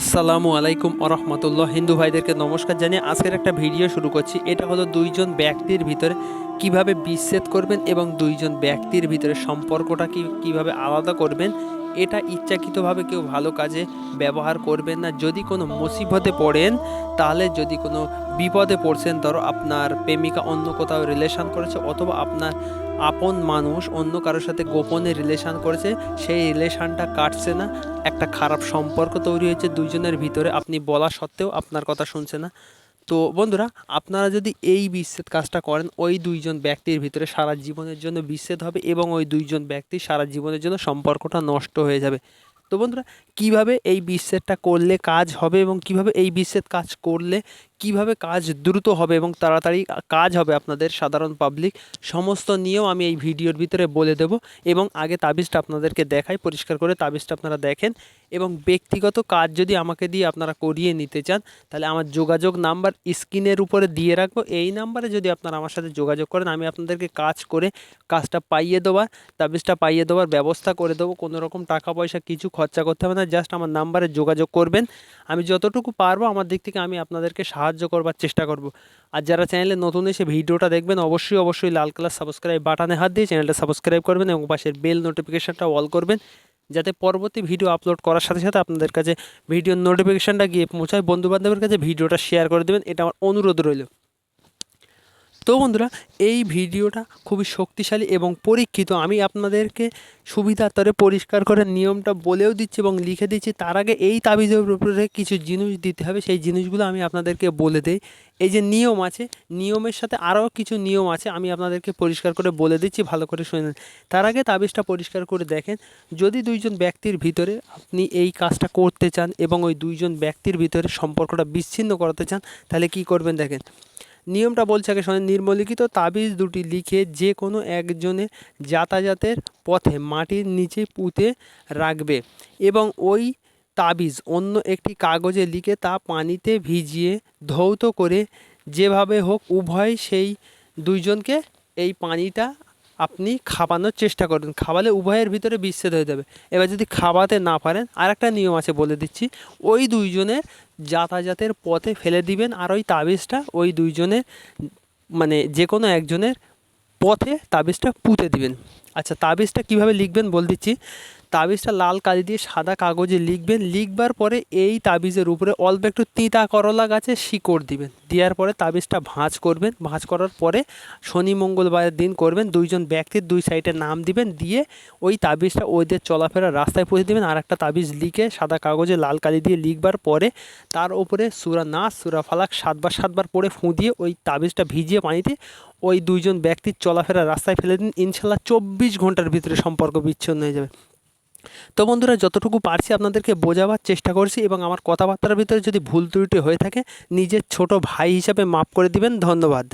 আসসালামু আলাইকুম আরহামতুল্লাহ। হিন্দু ভাইদেরকে নমস্কার জানিয়ে আজকের একটা ভিডিও শুরু করছি। এটা হলো দুইজন ব্যক্তির ভিতরে কীভাবে বিচ্ছেদ করবেন এবং দুইজন ব্যক্তির ভিতরে সম্পর্কটা কি কীভাবে আলাদা করবেন এটা ইচ্ছাকৃতভাবে কেউ ভালো কাজে ব্যবহার করবেন না। যদি কোনো মুসিবতে পড়েন, তাহলে যদি কোনো বিপদে পড়ছেন, ধরো আপনার প্রেমিকা অন্য কোথাও রিলেশান করেছে অথবা আপনার আপন মানুষ অন্য কারোর সাথে গোপনে রিলেশান করেছে, সেই রিলেশানটা কাটছে না। একটা খারাপ সম্পর্ক তৈরি হয়েছে দুজনের ভিতরে আপনি বলা সত্ত্বেও আপনার কথা শুনছে না। তো বন্ধুরা, আপনারা যদি এই বিচ্ছেদ কাজটা করেন, ওই দুইজন ব্যক্তির ভিতরে সারা জীবনের জন্য বিচ্ছেদ হবে এবং ওই দুইজন ব্যক্তি সারা জীবনের জন্য সম্পর্কটা নষ্ট হয়ে যাবে। তো বন্ধুরা, কীভাবে এই বিচ্ছেদটা করলে কাজ হবে এবং কীভাবে এই বিচ্ছেদ কাজ করলে কীভাবে কাজ দ্রুত হবে এবং তাড়াতাড়ি কাজ হবে আপনাদের সাধারণ পাবলিক সমস্ত নিয়েও আমি এই ভিডিওর ভিতরে বলে দেব এবং আগে তাবিজটা আপনাদেরকে দেখাই, পরিষ্কার করে তাবিজটা আপনারা দেখেন এবং ব্যক্তিগত কাজ যদি আমাকে দিয়ে আপনারা করিয়ে নিতে চান, তাহলে আমার যোগাযোগ নাম্বার স্ক্রিনের উপরে দিয়ে রাখব। এই নাম্বারে যদি আপনারা আমার সাথে যোগাযোগ করেন, আমি আপনাদেরকে কাজ করে কাজটা পাইয়ে দেওয়ার, তাবিজটা পাইয়ে দেওয়ার ব্যবস্থা করে দেবো। কোনো রকম টাকা পয়সা কিছু খরচা করতে হবে না, জাস্ট আমার নাম্বারে যোগাযোগ করবেন। আমি যতটুকু পারব আমার দিক থেকে আমি আপনাদেরকে সাহায্য করবার চেষ্টা করব। আর যারা চ্যানেলে নতুন এসে ভিডিওটা দেখবেন, অবশ্যই অবশ্যই লাল কালার সাবস্ক্রাইব বাটনে হাত দিয়ে চ্যানেলটা সাবস্ক্রাইব করবেন এবং পাশের বেল নোটিফিকেশানটা অল করবেন, যাতে পরবর্তী ভিডিও আপলোড করার সাথে সাথে আপনাদের কাছে ভিডিওর নোটিফিকেশানটা গিয়ে পৌঁছায়। বন্ধুবান্ধবের কাছে ভিডিওটা শেয়ার করে দেবেন। এটা আমার অনুরোধ রইল। তো বন্ধুরা, এই ভিডিওটা খুবই শক্তিশালী এবং পরীক্ষিত। আমি আপনাদেরকে সুবিধার্থে পরিষ্কার করে নিয়মটা বলেও দিচ্ছি এবং লিখে দিচ্ছি। তার আগে এই তাবিজের উপরে কিছু জিনিস দিতে হবে। সেই জিনিসগুলো আমি আপনাদেরকে বলে দিই। এই যে নিয়ম আছে, নিয়মের সাথে আরও কিছু নিয়ম আছে, আমি আপনাদেরকে পরিষ্কার করে বলে দিচ্ছি, ভালো করে শুনে। তার আগে তাবিজটা পরিষ্কার করে দেখেন, যদি দুইজন ব্যক্তির ভিতরে আপনি এই কাজটা করতে চান এবং ওই দুইজন ব্যক্তির ভিতরে সম্পর্কটা বিচ্ছিন্ন করতে চান, তাহলে কি করবেন দেখেন? নিয়মটা বলছে আগে শোনেন নির্মলিখিত তাবিজ দুটি লিখে যে কোনো একজনে যাতায়াতের পথে মাটির নিচে পুঁতে রাখবে এবং ওই তাবিজ অন্য একটি কাগজে লিখে তা পানিতে ভিজিয়ে ধৌত করে যেভাবে হোক উভয় সেই দুইজনকে এই পানিটা আপনি খাওয়ানোর চেষ্টা করবেন খাওয়ালে উভয়ের ভিতরে বিচ্ছেদ হয়ে যাবে। এবার যদি খাওয়াতে না পারেন আর একটা নিয়ম আছে বলে দিচ্ছি। ওই দুইজনের যাতায়াতের পথে ফেলে দিবেন আর ওই তাবিজটা ওই দুইজনের মানে যে কোনো একজনের পথে তাবিজটা পুঁতে দিবেন। আচ্ছা তাবিজটা কীভাবে লিখবেন বল দিচ্ছি। তাবিজটা লাল কালি দিয়ে সাদা কাগজে লিখবেন। লিখবার পরে এই তাবিজের উপরে অল্প একটু তিতা করলা গাছে শিকড় দিবেন। দেওয়ার পরে তাবিজটা ভাঁজ করবেন। ভাঁজ করার পরে শনি মঙ্গলবারের দিন করবেন। দুইজন ব্যক্তির দুই সাইডে নাম দিবেন। দিয়ে ওই তাবিজটা ওদের চলাফেরা রাস্তায় পৌঁছে দেবেন। আর একটা তাবিজ লিখে সাদা কাগজে লাল কালি দিয়ে লিখবার পরে তার উপরে সুরা নাচ সুরা ফালাক সাতবার সাতবার পরে ফুঁ দিয়ে ওই তাবিজটা ভিজিয়ে পানিতে ওই দুইজন ব্যক্তির চলাফেরা রাস্তায় ফেলে দিন। ইনশাল্লাহ চব্বিশ ঘণ্টার ভিতরে সম্পর্ক বিচ্ছিন্ন হয়ে যাবে। তো বন্ধুরা, যতটুকু পারছি আপনাদেরকে বোঝাবার চেষ্টা করছি এবং আমার কথাবার্তার ভিতরে যদি ভুল ত্রুটি হয়ে থাকে, নিজের ছোট ভাই হিসাবে মাফ করে দিবেন। ধন্যবাদ।